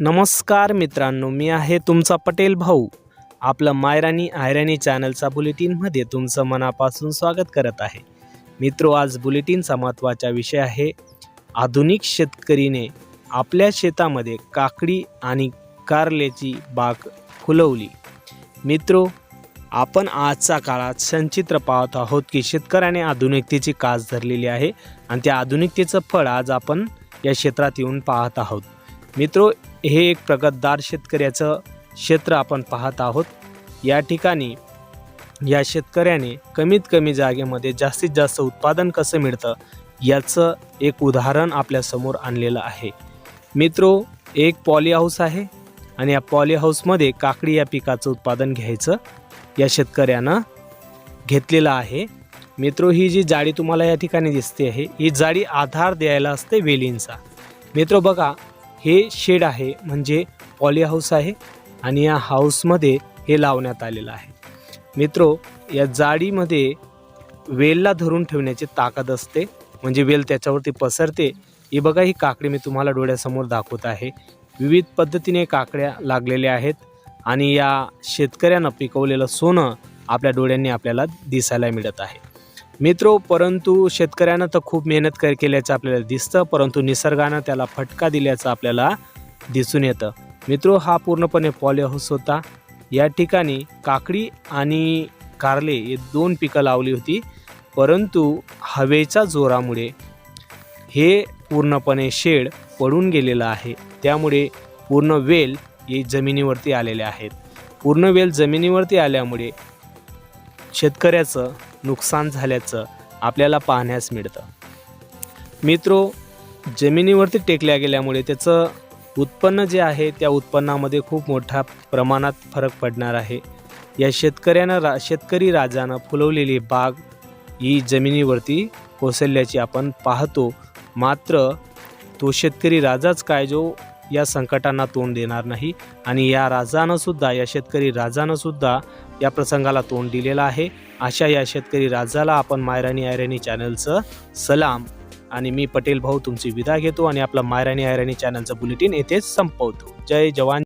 नमस्कार मित्रांनो मी आहे तुमचा पटेल भाऊ. आपलं मायरानी आयराणी चॅनलचा बुलेटिनमध्ये तुमचं मनापासून स्वागत करत आहे. मित्रो आज बुलेटिनचा महत्त्वाचा विषय आहे आधुनिक शेतकरीने आपल्या शेतामध्ये काकडी आणि कारल्याची बाग फुलवली. मित्रो आपण आजच्या काळात संचित्र पाहत आहोत की शेतकऱ्याने आधुनिकतेची कास धरलेली आहे आणि त्या आधुनिकतेचं फळ आज आपण या क्षेत्रात येऊन पाहत आहोत. मित्रो हे एक प्रगतदार शेतकऱ्याचं क्षेत्र आपण पाहत आहोत. या ठिकाणी या शेतकऱ्याने कमीत कमी जागेमध्ये जास्तीत जास्त उत्पादन कसं मिळतं याचं एक उदाहरण आपल्यासमोर आणलेलं आहे. मित्रो एक पॉली हाऊस आहे आणि या पॉली हाऊसमध्ये काकडी या पिकाचं उत्पादन घ्यायचं या शेतकऱ्यानं घेतलेलं आहे. मित्रो ही जी जाळी तुम्हाला या ठिकाणी दिसते आहे ही जाळी आधार द्यायला असते वेलींचा. मित्रो बघा हे शेड आहे म्हणजे पॉली हाऊस आहे आणि या हाऊसमध्ये हे लावण्यात आलेलं आहे. मित्रो या जाडीमध्ये वेलला धरून ठेवण्याची ताकद असते म्हणजे वेल त्याच्यावरती पसरते. ही बघा ही काकडी मी तुम्हाला डोळ्यासमोर दाखवत आहे. विविध पद्धतीने काकड्या लागलेल्या आहेत आणि या शेतकऱ्यानं पिकवलेलं सोनं आपल्या डोळ्यांनी आपल्याला दिसायला मिळत आहे. मित्रो परंतु शेतकऱ्यानं तर खूप मेहनत कर केल्याचं आपल्याला दिसतं परंतु निसर्गानं त्याला फटका दिल्याचं आपल्याला दिसून येतं. मित्रो हा पूर्णपणे पॉली हाऊस होता. या ठिकाणी काकडी आणि कारले हे दोन पिकं लावली होती. परंतु हवेच्या जोरामुळे हे पूर्णपणे शेड पडून गेलेलं आहे. त्यामुळे पूर्ण वेल हे जमिनीवरती आलेले आहेत. पूर्ण वेल जमिनीवरती आल्यामुळे शेतकऱ्याचं नुकसान झाल्याचं आपल्याला पाहण्यास मिळतं. मित्रो जमिनीवरती टेकल्या गेल्यामुळे त्याचं उत्पन्न जे आहे त्या उत्पन्नामध्ये खूप मोठ्या प्रमाणात फरक पडणार आहे. या शेतकऱ्यानं रा शेतकरी राजानं फुलवलेली बाग ही जमिनीवरती कोसळल्याची आपण पाहतो. मात्र तो शेतकरी राजाच काय जो या संकटांना तोंड देणार नाही. आणि या राजानं सुद्धा या शेतकरी राजानं सुद्धा या प्रसंगाला तोंड दिलेलं आहे. अशा या शेतकरी राजाला आपण मायराणी आयराणी चॅनलचं सलाम. आणि मी पटेल भाऊ तुमची विदा घेतो आणि आपलं मायराणी आयराणी चॅनलचं बुलेटिन येथेच संपवतो. जय जवान.